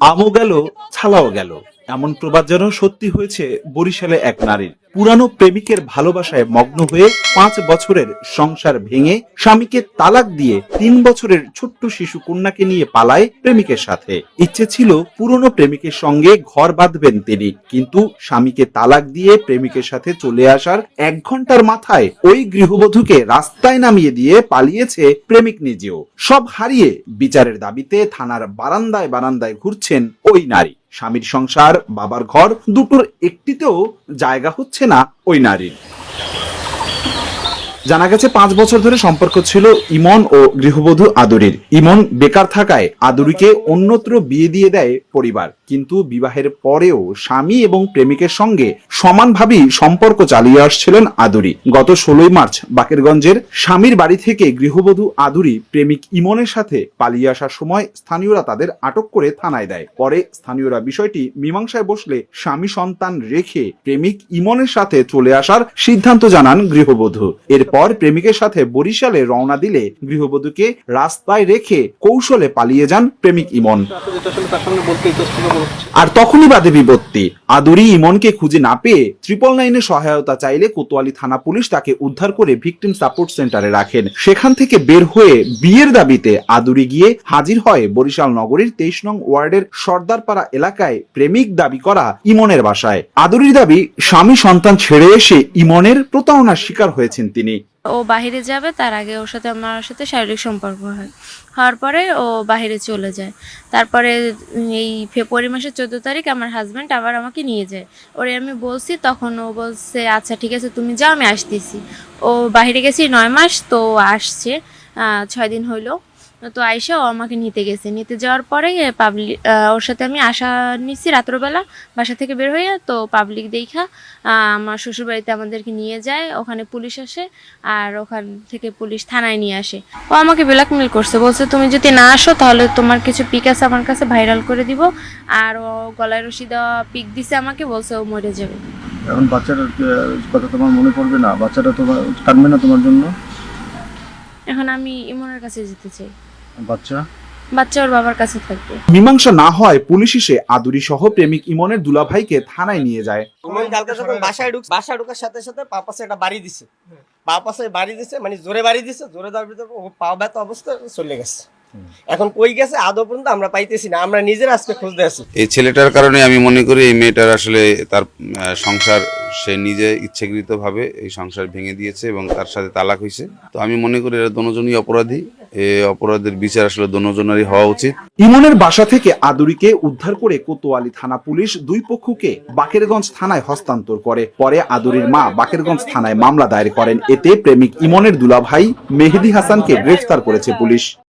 আমও গেল ছালাও গেল। এমন প্রবাদ যেন সত্যি হয়েছে বরিশালে এক নারীর। পুরানো প্রেমিকের ভালোবাসায় মগ্ন হয়ে পাঁচ বছরের সংসার ভেঙে স্বামীকে তালাক দিয়ে তিন বছরের ছোট্ট শিশু কন্যাকে নিয়ে পালায় প্রেমিকের সাথে। ইচ্ছে ছিল পুরনো প্রেমিকের সঙ্গে ঘর বাঁধবেন তিনি, কিন্তু স্বামীকে তালাক দিয়ে প্রেমিকের সাথে চলে আসার এক ঘণ্টার মাথায় ওই গৃহবধূকে রাস্তায় নামিয়ে দিয়ে পালিয়েছে প্রেমিক নিজেও। সব হারিয়ে বিচারের দাবিতে থানার বারান্দায় বারান্দায় ঘুরছেন ওই নারী। স্বামীর সংসার, বাবার ঘর, দুটোর একটিতেও জায়গা হচ্ছে না ওই নারীর। জানা গেছে পাঁচ বছর ধরে সম্পর্ক ছিল ইমন ও গৃহবধূ আদুরির। ইমন বেকার থাকায় আদুরিকে অন্যত্র বিয়ে দিয়ে দেয় পরিবার। কিন্তু বিবাহের পরেও স্বামী এবং প্রেমিকের সঙ্গে সমানভাবেই সম্পর্ক চালিয়ে আসছিলেন আদুরি। গত ষোলোই মার্চ বাকেরগঞ্জের স্বামীর বাড়ি থেকে গৃহবধূ আদুরি প্রেমিক ইমনের সাথে পালিয়ে আসার সময় স্থানীয়রা তাদের আটক করে থানায় দেয়। পরে স্থানীয়রা বিষয়টি মীমাংসায় বসলে স্বামী সন্তান রেখে প্রেমিক ইমনের সাথে চলে আসার সিদ্ধান্ত জানান গৃহবধূ। এরপর প্রেমিকের সাথে বরিশালে রওনা দিলে গৃহবধূকে রাস্তায় রেখে কৌশলে পালিয়ে যান প্রেমিক ইমন। আর তখনই বাদে বিপত্তি। আদুরি ইমনকে খুঁজে না পেয়ে ট্রিপল নাইনের সহায়তা চাইলে কোতোয়ালি থানা পুলিশ তাকে উদ্ধার করে ভিকটিম সাপোর্ট সেন্টারে রাখেন। সেখান থেকে বের হয়ে বিয়ের দাবিতে আদুরি গিয়ে হাজির হয় বরিশাল নগরীর তেইশ নং ওয়ার্ডের সর্দারপাড়া এলাকায় প্রেমিক দাবি করা ইমনের বাসায়। আদুরির দাবি, স্বামী সন্তান ছেড়ে এসে ইমনের প্রতারণার শিকার হয়েছেন তিনি। ও বাহিরে যাবে, তার আগে ওর সাথে আমার সাথে শারীরিক সম্পর্ক হয়। হওয়ার পরে ও বাহিরে চলে যায়। তারপরে এই ফেব্রুয়ারি মাসের চোদ্দ তারিখ আমার হাজব্যান্ড আবার আমাকে নিয়ে যায়। ওরে আমি বলছি, তখন ও বলছে আচ্ছা ঠিক আছে, তুমি যাও, আমি আসতেছি। ও বাহিরে গেছি নয় মাস, তো আসছে ছয় দিন হইল। তো আইসা ও আমাকে নিতে গেছে। নিতে যাওয়ার পরে পাবলিক ওর সাথে আমি আসা নিচ্ছি রাত্রবেলা বাসা থেকে বের হয়ে তো পাবলিক দেখা আমার শ্বশুরবাড়িতে আমাদেরকে নিয়ে যায় ওখানে পুলিশ আসে আর ওখান থেকে পুলিশ থানায় নিয়ে আসে। ও আমাকে ব্ল্যাকমেল করছে বলছে তুমি যদি না আসো তাহলে তোমার কিছু পিক আছে আমার কাছে ভাইরাল করে দিব। আর ও গলায় রশি দেওয়া পিক দিছে আমাকে বলছে ও মরে যাবে। এখন বাচ্চাটার কথা তোমার মনে পড়বে না? বাচ্চাটা তোমার কাঁদবে না তোমার জন্য? এখন আমি ইমনের কাছে যেতে চাই। বাচ্চা? বাচ্চা ওর বাবার কাছে থাকবে। মীমাংসা না হয় পুলিশ এসে আদুরি সহ প্রেমিক ইমনের দুলাভাইকে থানায় নিয়ে যায়। ইমন কালকে যখন বাসায় ঢুক বাসায় ঢুকার সাথে সাথে পা পাশে একটা বাড়ি দিছে। পা পাশে বাড়ি দিছে মানে জোরে বাড়ি দিছে জোরে দেওয়ার ভিতরে ও পা ব্যথা অবস্থা চলে গেছে। এখন কই গেছে? আদৌ পর্যন্ত আমরা পাইতেছি না আমরা নিজের আজকে খুঁজতে আছি। এই ছেলেটার কারণে আমি মনে করি এই মেয়েটার আসলে তার সংসার সে নিজে ইচ্ছাকৃতভাবে এই সংসার ভেঙে দিয়েছে এবং তার সাথে তালাক হয়েছে তো আমি মনে করি এরা দনোজনই অপরাধী। অপরাধের বিচার আসলে দনোজনেরই হওয়া উচিত। ইমনের বাসা থেকে আদুরিকে উদ্ধার করে কোতোয়ালি থানা পুলিশ দুই পক্ষকে বাকেরগঞ্জ থানায় হস্তান্তর করে। পরে আদুরির মা বাকেরগঞ্জ থানায় মামলা দায়ের করেন। এতে প্রেমিক ইমনের দুলাভাই মেহেদি হাসানকে গ্রেফতার করেছে পুলিশ।